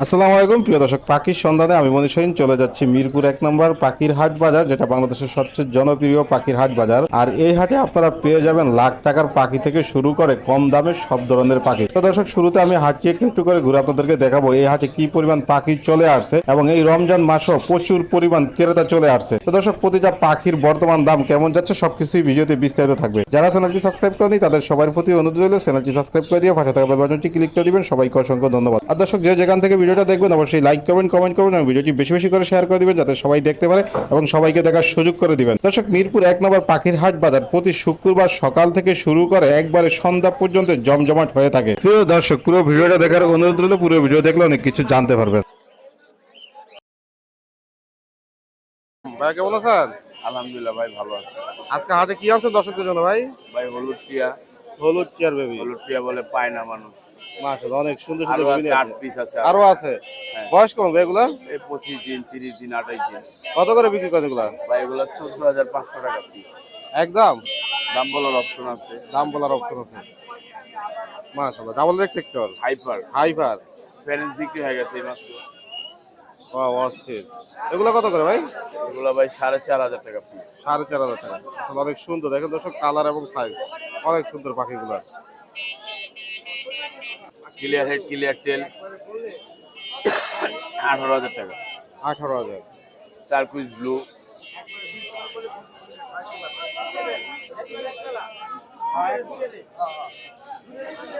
আসসালামু আলাইকুম, প্রিয় দর্শক, পাখির সন্ধানে আমি মনীষ শাহিন চলে যাচ্ছি মিরপুর এক নম্বর পাখির হাট বাজার, যেটা বাংলাদেশের সবচেয়ে জনপ্রিয় পাখির হাট বাজার। আর এই হাটে আপনারা পেয়ে যাবেন লাখ টাকার পাখি থেকে শুরু করে কম দামের সব ধরনের পাখি। তো দর্শক, শুরুতে আমি হাটটি একটু একটু করে ঘুরে আপনাদেরকে দেখাবো এই হাটে কি পরিমাণ পাখি চলে আসছে এবং এই রমজান মাসও প্রচুর পরিমাণ ক্রেতা চলে আসছে। তো দর্শক, প্রতিটা পাখির বর্তমান দাম কেমন যাচ্ছে সবকিছুই ভিডিওতে বিস্তারিত থাকবে। যারা চ্যানেলটি সাবস্ক্রাইব করেনি তাদের সবার প্রতি অনুরোধ রইল, চ্যানেলটি সাবস্ক্রাইব করে দিয়ে পাশে থাকা বেল ক্লিক করে দিবেন। সবাইকে অসংখ্য ধন্যবাদ। আর দর্শক, যে যেখান থেকে ভিডিওটা দেখবেন অবশ্যই লাইক করবেন কমেন্ট করবেন এবং ভিডিওটি বেশি বেশি করে শেয়ার করে দিবেন যাতে সবাই দেখতে পারে এবং সবাইকে দেখার সুযোগ করে দিবেন। দর্শক মিরপুর এক নম্বর পাখির হাট বাজার প্রতি শুক্রবার সকাল থেকে শুরু করে একবারে সন্ধ্যা পর্যন্ত জমজমাট হয়ে থাকে। প্রিয় দর্শক পুরো ভিডিওটা দেখার অনুরোধ রইল পুরো ভিডিও দেখলে অনেক কিছু জানতে পারবেন। ভাই কেমন আছেন? আলহামদুলিল্লাহ ভাই ভালো আছে। আজকে হাতে কি আনছেন দর্শকদের জন্য ভাই? ভাই হলুদ টিয়া। হলুদ চেয়ার বেবি হলুদ টিয়া বলে পায় না মানুষ। মাশাআল্লাহ অনেক সুন্দর সুন্দর বেবি আছে পিস আছে আরও। আছে? হ্যাঁ। বয়স ভাই এগুলা? এই পঁচিশ দিন তিরিশ দিন আঠাইশ দিন। কত করে বিক্রি করেন এগুলা? ভাই এগুলো চোদ্দ হাজার পাঁচশো টাকা পিস একদম? দাম বলার অপশন আছে। দাম বলার অপশন আছে। মাশাআল্লাহ double red factor hyper hyper parents বিক্রি হয়ে গেছে এই মাত্র। ওয়াও অস্থির এগুলো কত করে ভাই? এগুলো ভাই সাড়ে চার হাজার টাকা পিস সাড়ে চার হাজার টাকা। আসলে অনেক সুন্দর। দেখেন দর্শক কালার এবং সাইজ অনেক সুন্দর পাখিগুলো ক্লিয়ার হেড ক্লিয়ার টেল আঠারো হাজার টাকা। আঠারো হাজার। টার্কুইজ ব্লু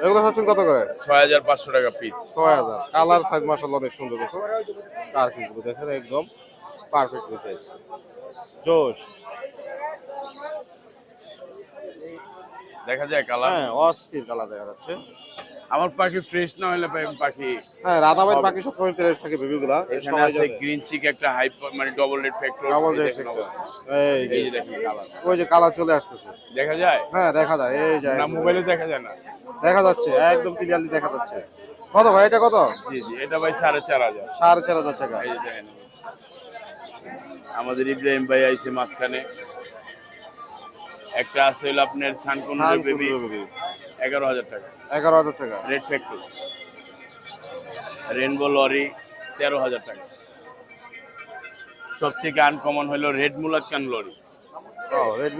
এগুলো হচ্ছেন কত করে? ছয় হাজার পাঁচশো টাকা পিস ছয় হাজার। কালার সাইজ মাসাল্লাহ অনেক সুন্দর দেখো। কার্কিগুলো দেখেন একদম পারফেক্ট সাইজ জোশ। দেখা যায় কালার। হ্যাঁ অস্থির কালার দেখা যাচ্ছে। আমার পাখি ফ্রেশ না হলে পাখি হ্যাঁ রাধাবাইয়ের পাখি সবসময় ফ্রেশ থাকে বেবিগুলা এখানে আছে গ্রিন চিক একটা হাই মানে double red factor double red যে এই যে দেখুন কালার। ওই যে কালার চলে আসতেছে। দেখা যায়? হ্যাঁ দেখা যায় এই যায় না মোবাইলে দেখা যায় না। দেখা যাচ্ছে একদম ক্লিয়ারলি দেখা যাচ্ছে। কত ভাই এটা কত? জি জি এটা ভাই সাড়ে চার হাজার। সাড়ে চার হাজার টাকা। এই যে দেখেন। আমাদের ইব্রাহিম ভাই আইছে মাঝখানে। একটা আছে হলো আপনার সানকুন্ডের বেবি এগারো হাজার টাকা। এগারো হাজার টাকা। রেড ফ্যাক্টর রেনবো লরি তেরো হাজার টাকা। সবথেকে আনকমন হলো red Moluccan lory red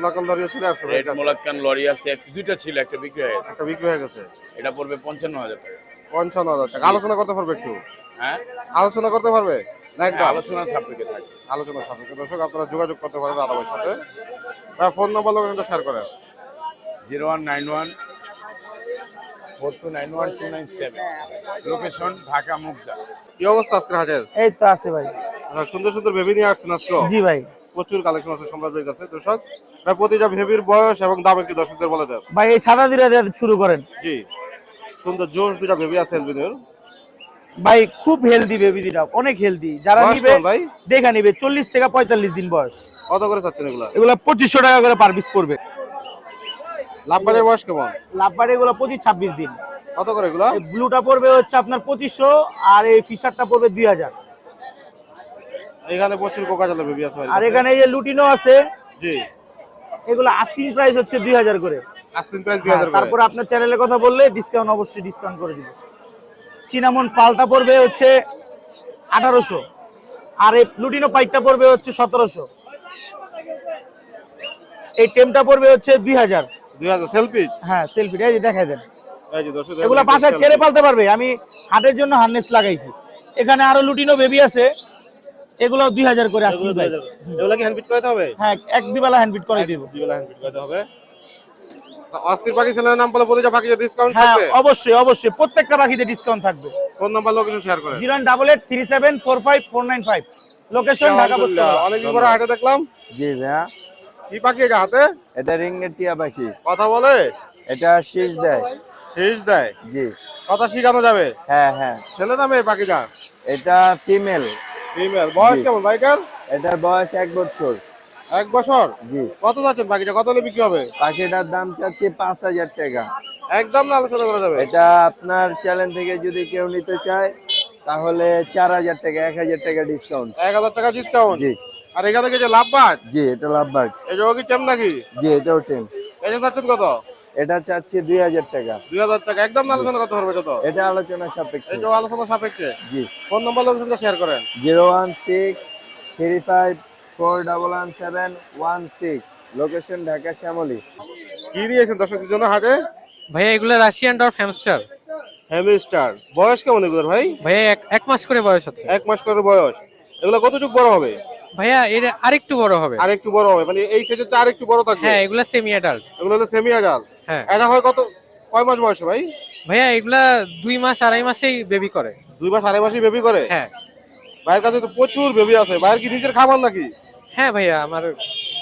red. Moluccan lory আছে দুইটা ছিল একটা বিক্রি হয়ে গেছে। একটা বিক্রি হয়ে গেছে। এটা পড়বে পঞ্চান্ন হাজার টাকা। পঞ্চান্ন হাজার টাকা। আলোচনা করতে পারবে একটু? হ্যাঁ? আলোচনা করতে পারবে? না একদম। আলোচনা সাপেক্ষে থাকে আলোচনা সাপেক্ষে। দর্শক আপনারা যোগাযোগ করতে পারেন রাধাবাইয়ের সাথে। ফোন নাম্বার লোকেশনটা শেয়ার করেন। Zero one nine one four two nine one two nine seven. Location Dhaka Mugda. কি অবস্থা আজকে হাটের? এই তো আছে ভাই। হ্যাঁ, সুন্দর সুন্দর বেবি নিয়ে আসছেন আজকে? জি ভাই। প্রচুর কালেকশন আছে সম্রাট ভাইয়ের কাছে। দর্শক ভাই প্রতিটা বেবির বয়স এবং দাম একটু দর্শকদের বলে দেন। ভাই এই সাদা দিয়ে শুরু করেন। জি। সুন্দর জোশ দুটা ভেবি আছে এলবিনের ভাই খুব হেলদি বেবি দুটা অনেক হেলদি যারা নিবে ভাই? দেখা নিবে চল্লিশ থেকে পঁয়তাল্লিশ দিন বয়স। কত করে চাচ্ছেন এগুলা? এগুলো পঁচিশশো টাকা করে পার পিস পড়বে। বয়স কেমন? লাভবারে এগুলো পঁচিশ ছাব্বিশ দিন। কত করে এগুলা? এই ব্লুটা পড়বে হচ্ছে আপনার পঁচিশশো আর এই ফিশারটা পড়বে দুই হাজার। এখানে প্রচুর কোকা বেবি আছে আর এখানে এই যে লুটিনো আছে জি। এগুলো আস্কিং প্রাইস হচ্ছে দুই হাজার করে। প্রাইস দুই হ্যাঁ, হাজার তারপর আপনার চ্যানেলের কথা বললে ডিসকাউন্ট অবশ্যই ডিসকাউন্ট করে দিব। চিনামন পালটা পড়বে হচ্ছে আঠারোশো। আর এই প্লুটিনো পাইকটা পড়বে হচ্ছে সতেরোশো। এই টেমটা পড়বে হচ্ছে দুই হাজার। দুই হাজার সেলফি হ্যাঁ সেলফিটা এই যে দেখাই দেন। এই যে দর্শক এগুলো বাসায় ছেড়ে পালতে পারবে। আমি হাটের জন্য হার্নেস লাগাইছি। এখানে আরও লুটিনো বেবি আছে। এগুলো দুই হাজার করে আসছে এগুলো কি হ্যান্ডপিট করাতে হবে? হ্যাঁ এক করে দিব। দুই বেলা করাতে হবে। অস্থির পাখি ছেলের নাম বলে প্রতিটা পাখিতে ডিসকাউন্ট হ্যাঁ অবশ্যই অবশ্যই প্রত্যেকটা পাখিতে ডিসকাউন্ট থাকবে। ফোন নাম্বার লোকেশন শেয়ার করেন zero double eight three seven four five four nine five. Location Dhaka আলহামদুলিল্লাহ, বস্ত্রালয়। অনেকদিন পরে হাটে দেখলাম। জি ভাইয়া। কি পাখি এটা হাতে? এটা রিংনেট টিয়া পাখি। কথা বলে? এটা শীষ দেয়। শেষ দেয়? জি। কথা শিখানো যাবে? হ্যাঁ হ্যাঁ। ছেলে না মেয়ে পাখিটা? এটা ফিমেল। ফিমেল। বয়স কেমন বাইকার এটার বয়স এক বছর। এক বছর? জি। কত যাচ্ছেন পাখিটা কত হলে বিক্রি হবে? পাখিটার দাম চাচ্ছে পাঁচ হাজার টাকা। একদম না আলোচনা করা যাবে? এটা আপনার চ্যানেল থেকে যদি কেউ নিতে চায় তাহলে চার হাজার টাকা এক হাজার টাকা ডিসকাউন্ট এক হাজার টাকা ডিসকাউন্ট জি। আর এখান থেকে যে লাভ পাট জি এটা লাভবার্ড। এই যে ও কি টেম নাকি? জি এটাও টেন এই যে যাচ্ছেন কত? এটা চাচ্ছি দুই হাজার টাকা। দুই হাজার টাকা। একদম আলোচনা করতে পারবে এটা তো এটা আলোচনা সাপেক্ষে। এটা আলোচনা সাপেক্ষে। জি। ফোন নম্বর লোকেশনটা শেয়ার করেন। Zero one six three five four double one seven one six location Dhaka Shyamoli. কি নিয়েছেন দর্শকদের জন্য হাটে ভাইয়া এগুলো রাশিয়ান ডর্ফ হ্যামস্টার। হ্যামিস্টার। বয়স কেমন এগুলোর ভাই? ভাইয়া এক- মাস করে বয়স আছে। এক মাস করে বয়স। এগুলো কতটুকু বড় হবে? ভাইয়া এর আরেকটু বড় হবে। আর একটু বড় হবে মানে এই সাইজের চেয়ে আর একটু বড় থাকবে? হ্যাঁ এগুলা সেমি অ্যাডাল্ট এগুলো হলো সেমি আজাল হ্যাঁ। এটা হয় কত কয় মাস বয়সে ভাই? ভাইয়া এগুলা দুই মাস আড়াই মাসেই বেবি করে। দুই মাস আড়াই মাসই বেবি করে? হ্যাঁ। ভাইয়ের কাছে তো প্রচুর বেবি আছে। ভাইয়ের কি নিজের খাবার নাকি? হ্যাঁ ভাইয়া আমার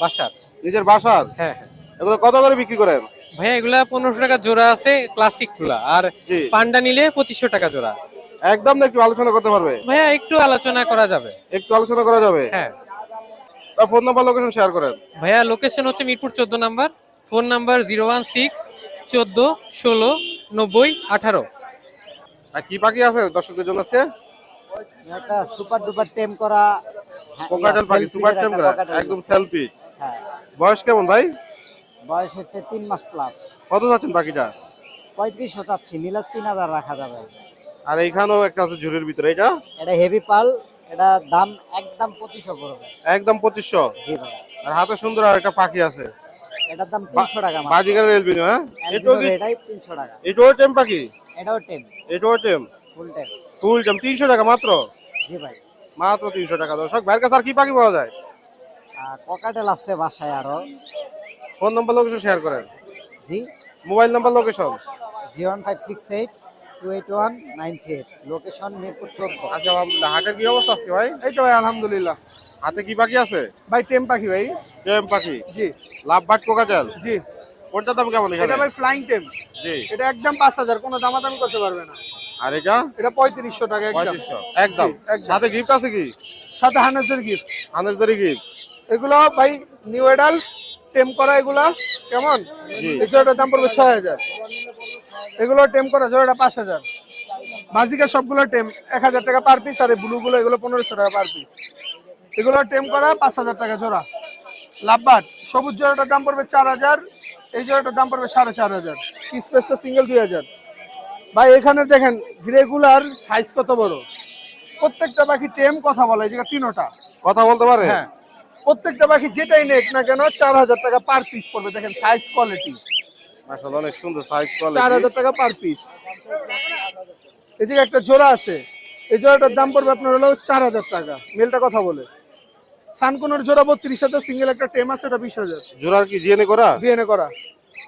বাসার। নিজের বাসার? হ্যাঁ হ্যাঁ। এগুলো কত করে বিক্রি করেন? ভাইয়া এগুলা পনেরোশো টাকা জোড়া আছে ক্লাসিকগুলা। আর জি। পান্ডা নিলে পঁচিশশো টাকা জোড়া। একদম না একটু আলোচনা করতে পারবে? ভাইয়া একটু আলোচনা করা যাবে। একটু আলোচনা করা যাবে? হ্যাঁ। তার ফোন নাম্বার লোকেশন শেয়ার করেন। ভাইয়া লোকেশন হচ্ছে মিরপুর চোদ্দ number. Phone number zero one six চোদ্দ ষোলো নব্বই আঠারো। আর কি পাখি আছে দর্শকদের জন্য আজকে? একটা সুপার ডুপার টেম করা। হ্যাঁ, কোকাটেল পাখি সুপার টেম করা একদম সেলফি হ্যাঁ। বয়স কেমন ভাই? বয়স হচ্ছে তিন মাস প্লাস কত যাচ্ছেন পাখিটা পঁয়ত্রিশশো চাচ্ছি নিলে তিন হাজার রাখা যাবে। আর এইখানেও একটা আছে ঝুড়ির ভিতরে এটা? এটা হেভি পাল এটা দাম একদম পঁচিশশো পড়বে। একদম পঁচিশশো? জি ভাই। আর হাতে সুন্দর আর একটা পাখি আছে। এটার দাম তিনশো টাকা মাত্র। বাজিগারের এলবিনো হ্যাঁ? এটাও কি এটাই তিনশো টাকা। এটাও টেম পাখি? এটাও টেম। এটাও টেম? ফুল টেম। ফুল টেম তিনশো টাকা মাত্র? জি ভাই। মাত্র তিনশো টাকা। দর্শক ভাইয়ের কাছে আর কি পাখি পাওয়া যায়? আর ককাটেল আছে বাসায় আরও। ফোন নাম্বার লোকেশন শেয়ার করেন। জি। মোবাইল নাম্বার লোকেশন জি one five six eight two eight one nine three eight. Location Mirpur চোদ্দ। আচ্ছা আলহামদুলিল্লাহ। হাটের কি অবস্থা আজকে ভাই? এই তো ভাই আলহামদুলিল্লাহ। হাতে কি পাখি আছে? ভাই টেম পাখি ভাই। টেম পাখি? জি। Lovebird cockatiel? জি। কোনটার দাম কেমন এটা ভাই ফ্লাইং টেম। জি। এটা একদম পাঁচ হাজার কোনো দামাদামি করতে পারবে না। আর এটা? এটা পঁয়ত্রিশশো টাকা একদম পঁয়ত্রিশশো। একদম। জি, সাথে গিফট আছে কি? সাথে হানাজের গিফট আনেসদারি গিফট এগুলো ভাই নিউ এডাল টেম করা এগুলা কেমন? জোড়াটার দাম পড়বে ছয় হাজার। এগুলো টেম করা জোড়াটা পাঁচ হাজার। বাজিকা সবগুলো টেম এক হাজার টাকা পার পিস আর ব্লু গুলো এগুলো পনেরোশো টাকা পার পিস এগুলো টেম করা পাঁচ হাজার টাকা জোড়া। লাভবাট সবুজ জোড়াটার দাম পড়বে চার হাজার। এই জোড়াটার দাম পড়বে সাড়ে চার হাজার। স্পেসটা সিঙ্গেল দুই হাজার। ভাই এখানে দেখেন রেগুলার সাইজ কত বড়? প্রত্যেকটা পাখি টেম কথা বলে জায়গা তিনোটা। কথা বলতে পারে? হ্যাঁ। প্রত্যেকটা পাখি যেটাই নেক না কেন চার হাজার টাকা পার পিস পড়বে। দেখেন সাইজ কোয়ালিটি অনেক সুন্দর সাইজ চার কোয়ালিটি হাজার টাকা পার পিস এদিকে একটা জোড়া আছে। এই জোড়াটার দাম পড়বে আপনার হলো চার হাজার টাকা। মেলটা কথা বলে। সানকোনের জোড়া বত্রিশ হাজার সিঙ্গেল একটা টেম আছে এটা বিশ হাজার। জোড়ার কি জিএনএ করা? ডিএনএ করা।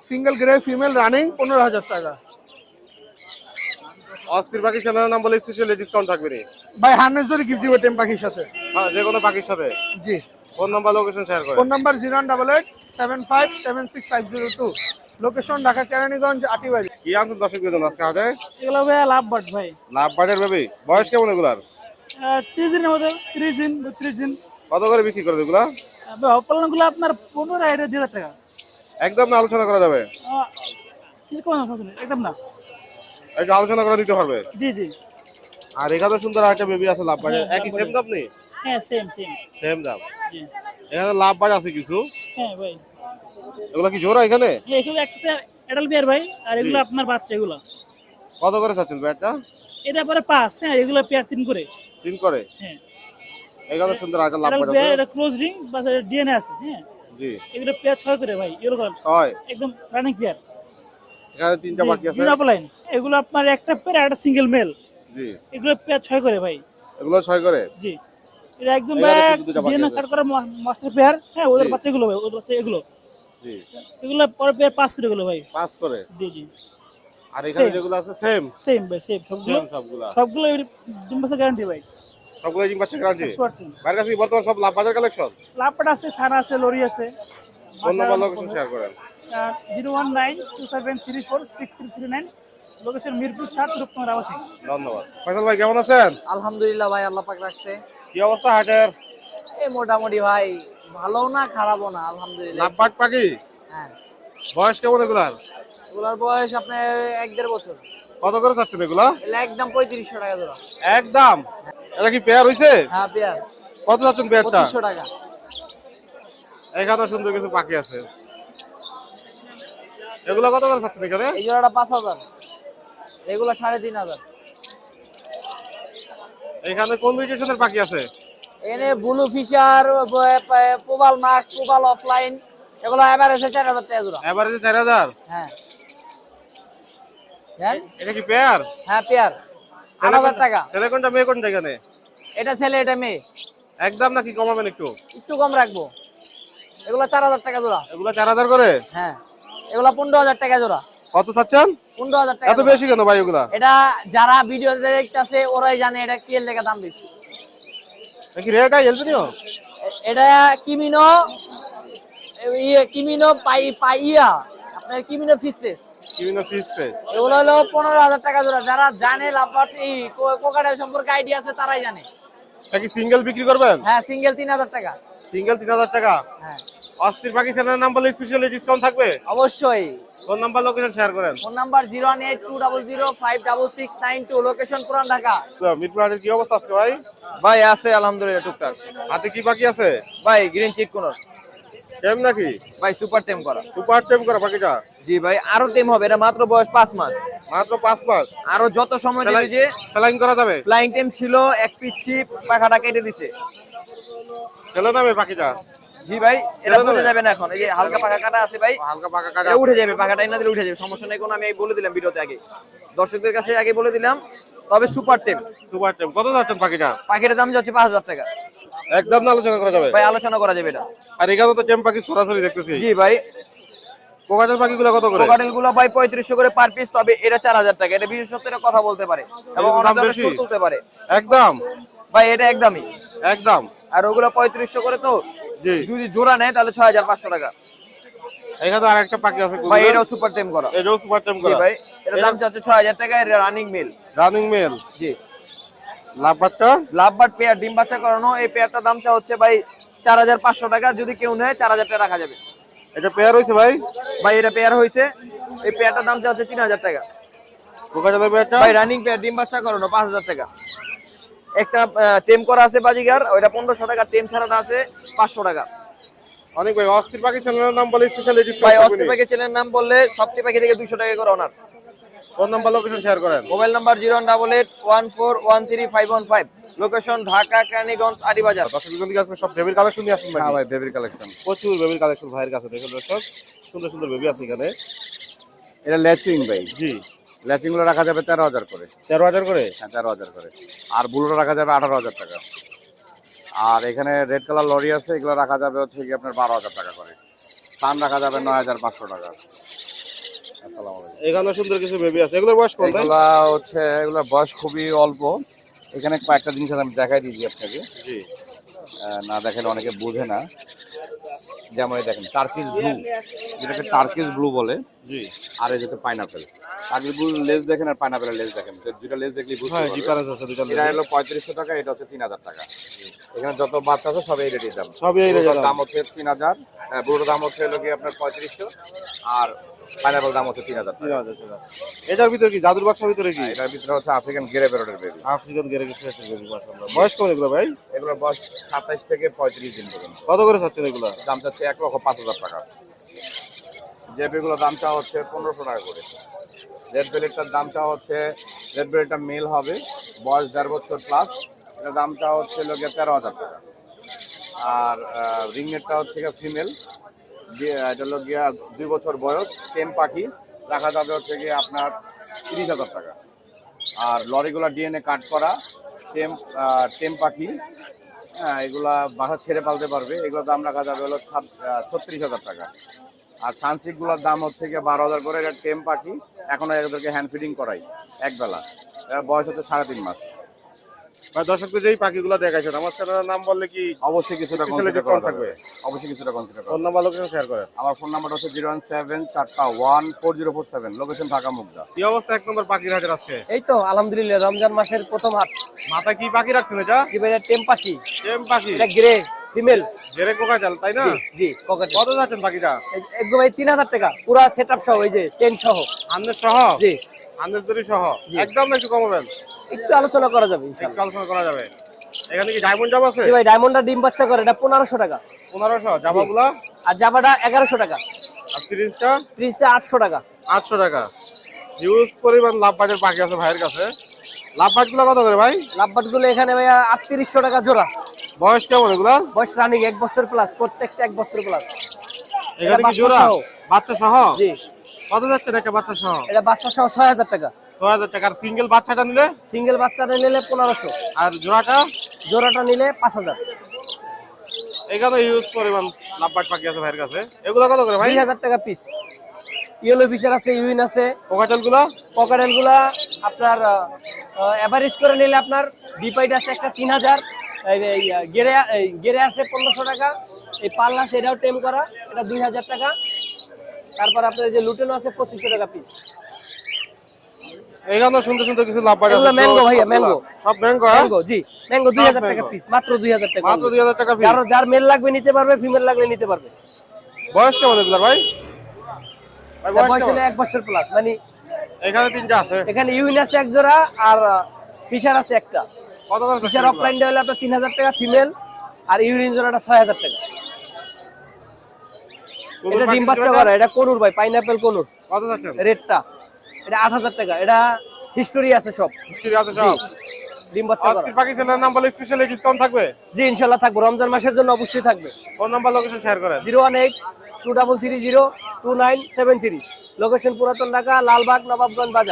সিঙ্গেল গ্রে ফিমেল রানিং পনেরো হাজার টাকা। অস্থির পাখি চ্যানেলের নাম বলে স্পেশালি ডিসকাউন্ট থাকবে নি ভাই ধরে গিফট দিব টেম পাখির সাথে। হ্যাঁ যে কোনো পাখির সাথে। জি। ফোন নাম্বার লোকেশন শেয়ার করে phone number zero double eight seven five seven six five zero two location Dhaka Keraniganj Atibari. কি আনছেন জন্য আজকে এগুলো ভাই লাভ বাট ভাই। লাভ বাজার বেবি বয়স কেমন এগুলার? ত্রিশ দিনের মধ্যে ত্রিশ দিন বত্রিশ দিন। কত করে বিক্রি করে এগুলা? পালনগুলো আপনার পনেরো হাজার টাকা। একদম না আলোচনা করা যাবে। একদম না। একটু আলোচনা করে দিতে পারবে? জি জি। আর এখানে সুন্দর একটা বেবি আছে লাভ বাজার। একই সেম দাম নেই? হ্যাঁ সেম সেম সেম দাম। জি। এখানে লাভ বাজ আছে কিছু? হ্যাঁ ভাই। এগুলো কি জোড়া এখানে? এগুলো একটা এডাল বিয়ার ভাই আর এগুলো আপনার বাচ্চা এগুলো। কত করে চাচ্ছেন ব্যাটটা এটা পরে পাঁচ হ্যাঁ এগুলো পেয়ার তিন করে। তিন করে? হ্যাঁ। এখানে সুন্দর একটা লাভ বাজ এটা ক্লোজ রিং বা ডিএনএ আছে হ্যাঁ। জি। এগুলো পেয়ার ছয় করে ভাই এগুলো ছয়? একদম রানিং পেয়ার এখানে তিনটা বাকি আছে। এগুলো আপনার একটা পেয়ার একটা সিঙ্গেল মেল জি। এগুলো পেয়ার ছয় করে ভাই। এগুলো ছয় করে? জি। এটা একদম আছে। কাট করা মাস্টার পেয়ার হ্যাঁ ওদের বাচ্চাগুলো ভাই ওদের বাচ্চা এগুলো। জি। এগুলো পরে পেয়ার পাস করে গেলো ভাই। পাঁচ করে? জি জি। আর এখানে যেগুলো আছে সেম সেম ভাই সেম সবগুলো সবগুলা। সবগুলো ডিম বছর গ্যারান্টি ভাই। সবগুলো বাচ্চা গ্যারান্টি বাইরের কাছে বর্তমান সব লাভ বাজার কালেকশন লাভপাট আছে ছানা আছে লরি আছে। শেয়ার করেন। Zero one nine two seven three four six three three nine location Mirpur সাত রূপকুমার আবাসিক। ধন্যবাদ। ফয়সাল ভাই কেমন আছেন? আলহামদুলিল্লাহ ভাই আল্লাহ পাক রাখছে। কি অবস্থা হাটের? এই মোটামুটি ভাই ভালো না খারাপও না আলহামদুলিল্লাহ। লাভ বাট পাখি হ্যাঁ। বয়স কেমন এগুলার? এগুলার বয়স আপনার এক দেড় বছর। কত করে চাচ্ছেন এগুলা? একদম পঁয়ত্রিশশো টাকা জোড়া। একদম? এটা কি পেয়ার হইছে? হ্যাঁ পেয়ার। কত চাচ্ছেন পেয়ারটা? পঁচিশশো টাকা। এখানে সুন্দর কিছু পাখি আছে। এগুলো কত করে চাচ্ছেন এখানে? এই জোড়াটা পাঁচ হাজার। এগুলো সাড়ে তিন হাজার। এখানে কোন মিউটেশনের পাখি আছে? এখানে ব্লু ফিশার প্রবাল মাস্ক প্রবাল অফলাইন এগুলো এভারেজে চার হাজার টাকা জোড়া। এভারেজে চার হাজার? হ্যাঁ। এটা কি পেয়ার হ্যাঁ পেয়ার আট হাজার টাকা। ছেলে কোনটা মেয়ে কোনটা এখানে? এটা ছেলে এটা মেয়ে। একদম নাকি কমাবেন একটু? একটু কম রাখব। এগুলো চার হাজার টাকা জোড়া। এগুলো চার হাজার করে? হ্যাঁ। এগুলো পনেরো হাজার টাকা জোড়া। কত চাচ্ছেন? পনেরো হাজার টাকা এত বেশি কেন ভাই ওগুলা এটা যারা ভিডিও দেখতেছে ওরাই জানে এটা কি এর লেগে দাম বেশি। নাকি এটা কিমিনো ইয়ে কিমিনো পাই পাইয়া আপনার কিমিনো ফিসেস বিভিন্ন ফিস পেজ এগুলো হলো পনেরো হাজার টাকা জোড়া। যারা জানে লাভবাট এই কোকাটের সম্পর্কে আইডিয়া আছে তারাই জানে। নাকি সিঙ্গেল বিক্রি করবেন? হ্যাঁ সিঙ্গেল তিন হাজার টাকা। সিঙ্গেল তিন হাজার টাকা? হ্যাঁ। অস্থির চ্যানেলের নাম বলে স্পেশালি ডিসকাউন্ট থাকবে? অবশ্যই। ফোন নাম্বার লোকেশন শেয়ার করেন। Phone number zero one eight two double zero five double six nine two location পুরান ঢাকা। তো মিরপুর হাটের কি অবস্থা আজকে ভাই? ভাই আছে আলহামদুলিল্লাহ টুকটাক। হাতে কি পাখি আছে? ভাই গ্রিন চিক কোন। টেম নাকি? ভাই সুপার টেম করা। সুপার টেম করা পাখিটা জি ভাই আরও টেম হবে এটা মাত্র বয়স পাঁচ মাস। মাত্র পাঁচ মাস? আরও যত সময় দিবে যে ফ্লাইং করা যাবে? ফ্লাইং টেম ছিল এক পিচ্ছি পাখাটা কেটে দিছে। চলে যাবে পাখিটা জি ভাই এটা উঠে যাবে? না এখন। এই যে হালকা পাখা কাটা আছে ভাই হালকা পাকা কাটা উঠে যাবে পাখাটা এনে দিলে উঠে যাবে সমস্যা নেই কোনো আমি বলে দিলাম ভিডিওতে আগে। দর্শকদের কাছে আগে বলে দিলাম তবে সুপার টেম। সুপার টেম কত যাচ্ছেন পাখিটা? পাখির দাম যাচ্ছে পাঁচ হাজার টাকা। একদম আলোচনা করা যাবে? ভাই আলোচনা করা যাবে এটা। আর এখানে তো টেম পাখি সরাসরি দেখতেছি। জি ভাই। কোকাটের পাখিগুলো কত করে? কোকাটেলগুলো ভাই পঁয়ত্রিশশো করে পার পিস তবে এটা চার হাজার টাকা। এটা বিশেষত্বের কথা বলতে পারে। এবং অনেক তুলতে পারে। একদম? ভাই এটা একদমই। একদম। আর ওগুলো পঁয়ত্রিশশো করে তো? জি। যদি জোড়া নেয় তাহলে ছয় হাজার পাঁচশো টাকা। এখানে আর একটা পাখি আছে ভাই এটাও সুপার টেম করা। এটাও সুপার টেম করা। ভাই দাম হাজার টাকা রানিং মেল রানিং মেল জি। পেয়ার ডিম বাচ্চা করানো এই পেয়ারটার দাম চা হচ্ছে ভাই চার হাজার পাঁচশো টাকা যদি কেউ নেয় চার হাজার টাকা রাখা যাবে। এটা পেয়ার ভাই? ভাই এটা পেয়ার হয়েছে এই পেয়ারটার দাম চা হচ্ছে তিন হাজার টাকা। কোকাটেলের পেয়ারটা ভাই রানিং পেয়ার ডিম বাচ্চা করানো পাঁচ হাজার টাকা। একটা টেম করা আছে বাজিগার ওইটা পনেরোশো টাকা টেম ছাড়াটা আছে পাঁচশো টাকা। অনেক ভাই অস্থির পাখি চ্যানেলের নাম বলে স্পেশালি ভাই ডিসকাউন্ট অস্ট্রি পাখি চ্যানেলের নাম বললে সবটি পাখি থেকে দুইশো টাকা করে অনার ফোন নাম্বার লোকেশন শেয়ার করেন। Mobile number zero double eight one four one three five one five. Location Dhaka Keraniganj Aribazar দর্শক বন্ধু আজকে সব বেবির কালেকশন নিয়ে আসুন ভাই। হ্যাঁ ভাই বেবির কালেকশন প্রচুর বেবির কালেকশন ভাইয়ের কাছে দেখুন দর্শক। সুন্দর সুন্দর বেবি আছে এখানে। এটা ল্যাচিং ভাই। জি। ল্যাচিংগুলো রাখা যাবে তেরো হাজার করে। তেরো হাজার করে? হ্যাঁ তেরো হাজার করে। আর বুলুটা রাখা যাবে আঠারো হাজার টাকা। আর এখানে রেড কালার লরি আছে এগুলো রাখা যাবে হচ্ছে কি আপনার বারো হাজার টাকা করে। পান রাখা যাবে নয় হাজার পাঁচশো টাকা। এখানে সুন্দর কিছু বেবি আছে। এগুলোর বয়স কত এগুলা হচ্ছে এগুলোর বয়স খুবই অল্প। এখানে কয়েকটা জিনিস আমি দেখাই দিয়েছি আপনাকে। জি। না দেখেন অনেকে বোঝে না। যেমন দেখেন টার্কিস ব্লু যেটাকে টার্কিস ব্লু বলে জি। আর এই যেটা পাইনাপেল টার্কিস ব্লু লেজ দেখেন আর পাইনাপেলের লেজ দেখেন। দুইটা লেজ দেখলেই বুঝতে হ্যাঁ পারবেন। ডিফারেন্স আছে দুটো এটা হলো পঁয়ত্রিশশো টাকা এটা হচ্ছে তিন হাজার টাকা। এখানে যত বাচ্চা আছে সবই এই রেটের দাম। সবই এই রেটের দাম। দাম হচ্ছে তিন হাজার ব্লুটার দাম হচ্ছে হলো কি আপনার পঁয়ত্রিশশো আর পাইনাপেল দাম হচ্ছে তিন হাজার তিন টাকা হাজার। টাকা এটার ভিতরে কি? জাদুর বাক্সের ভিতরে কি? এটার ভিতরে হচ্ছে আফ্রিকান গেরে বেরোডের বেবি আফ্রিকান গেরে আছে বেবি মাশাআল্লাহ বয়স কত এগুলো ভাই? এগুলোর বয়স সাতাইশ থেকে পঁয়ত্রিশ দিন পর্যন্ত। কত করে চাচ্ছেন এগুলো? দাম চাচ্ছে এক লক্ষ পাঁচ হাজার টাকা। যে বেগুলোর দাম হচ্ছে পনেরোশো টাকা করে। রেড বেলেটটার দাম চাওয়া হচ্ছে রেড বেলেটটা মেল হবে বয়স দেড় বছর প্লাস এটার দাম চাওয়া হচ্ছে লোকে তেরো হাজার টাকা। আর রিংনেটটা হচ্ছে ফিমেল এটা হলো গিয়া দুই বছর বয়স টেম পাখি। রাখা যাবে হচ্ছে গিয়ে আপনার তিরিশ হাজার টাকা। আর লরিগুলো ডিএনএ কাট করা, টেম টেম পাখি হ্যাঁ এগুলা বাসা ছেড়ে পালতে পারবে। এগুলোর দাম রাখা যাবে হলো ছত্রিশ হাজার টাকা। আর সানসিকগুলোর দাম হচ্ছে গিয়ে বারো হাজার করে। এটা টেম পাখি, এখন এদেরকে হ্যান্ড ফিডিং করাই, একবেলা। বয়স হচ্ছে সাড়ে তিন মাস। ভাই দর্শকদের যেই পাখিগুলো দেখাইছেন আমার চ্যানেলের নাম বললে কি অবশ্যই কিছুটা কনসিডার করা? থাকবে। অবশ্যই কিছুটা consider phone number location share করেন। আমার ফোন নাম্বার হচ্ছে জিরো ওয়ান সেভেন চারটা one four zero four seven. Location Dhaka Mugda. কি অবস্থা এক নম্বর পাখির হাটের আজকে? এই তো আলহামদুলিল্লাহ রমজান মাসের প্রথম হাট। মাথায় কি পাখি রাখছেন এটা? কি ভাই টেম পাখি। টেম পাখি? এটা গ্রে ফিমেল জেরে কোকা চাল তাই না? জি পকেট কত যাচ্ছেন পাখিটা? একদম ভাই তিন হাজার টাকা। পুরা সেট আপ সহ ওই যে চেন সহ। আন্দের সহ? জি। আন্দের সহ? একদম একটু কমাবেন একটু আলোচনা করা যাবে একটু ইনশাআল্লাহ। আলোচনা করা যাবে। এখানে কি ডায়মন্ড জাব আছে? ভাই ডায়মন্ডটা ডিম বাচ্চা করে এটা পনেরোশো টাকা। পনেরোশো জামাগুলা? আর জাবাটা এগারোশো টাকা। আর আর তিরিশটা ত্রিশটা আটশো টাকা। আটশো টাকা। হিউজ পরিমাণ লাভ বাজার পাখি আছে ভাইয়ের কাছে। লাভগুলো কত করে ভাই? লাভবাটগুলো এখানে ভাইয়া আটত্রিশশো টাকা জোড়া। বয়স কেমন এগুলা? বয়স রানিং এক বছর প্লাস প্রত্যেকটা এক বছর প্লাস এখানে কি জোড়া। বাচ্চা সহ? জি। কত যাচ্ছে একটা বাচ্চা সহ? এটা বাচ্চা সহ ছয় হাজার টাকা। ছয় হাজার টাকা। আর সিঙ্গেল বাচ্চাটা নিলে? সিঙ্গেল বাচ্চাটা নিলে পনেরোশো। আর জোড়াটা? জোড়াটা নিলে পাঁচ হাজার। এখানে ইউজ পরিমাণ লাভবাট পাখি আছে ভাইয়ের কাছে। এগুলো কত করে ভাই? দুই হাজার টাকা পিস ইয়েলো ফিশার আছে ইউইন আছে। কোকাটেলগুলো পকেটেলগুলা আপনার অ্যাভারেজ করে নিলে আপনার ডিপাইট আছে একটা তিন হাজার। গেরে এই গেরে আছে পনেরোশো টাকা। এই পাল্লা আছে এটাও টেম করা। এটা দুই হাজার টাকা। তারপর আপনার যে লুটেনো আছে পঁচিশশো টাকা পিস এখানে শুনতে শুনতে কিছু লাভবাট এগুলো আছে। ভাইয়া, সবগুলা। সব ম্যাঙ্গো ম্যাঙ্গো জি। ম্যাঙ্গো দুই হাজার টাকা পিস মাত্র দুই হাজার টাকা মাত্র দুই হাজার টাকা piece। যার যার মেল লাগবে নিতে পারবে ফিমেল লাগলে নিতে পারবে। বয়স কেমন ভাই? ভাই বছর প্লাস মানে এখানে তিনটা আছে। এখানে ইউইন আছে এক জোড়া আর ফিশার আছে একটা। কত করে ফিশার অফলাইন হলে আপনার তিন হাজার টাকা ফিমেল আর ইউরিন জোড়াটা ছয় হাজার টাকা। এটা ডিম বাচ্চা করা এটা কোনুর ভাই পাইনাপেল কোনুর কত যাচ্ছেন? রেটটা এটা আট হাজার টাকা এটা হিস্টরি আছে সব। হিস্টরি আছে সব। ডিম বাচ্চা করা। আজকে পাকিস্তানের নাম বলে স্পেশালি ডিসকাউন্ট থাকবে? জি ইনশাআল্লাহ থাকবে। রমজান মাসের জন্য অবশ্যই থাকবে। ফোন নাম্বার লোকেশন শেয়ার করেন। Zero one eight two double three zero two nine seven three. Location পুরাতন ঢাকা লালবাগ নবাবগঞ্জ বাজার।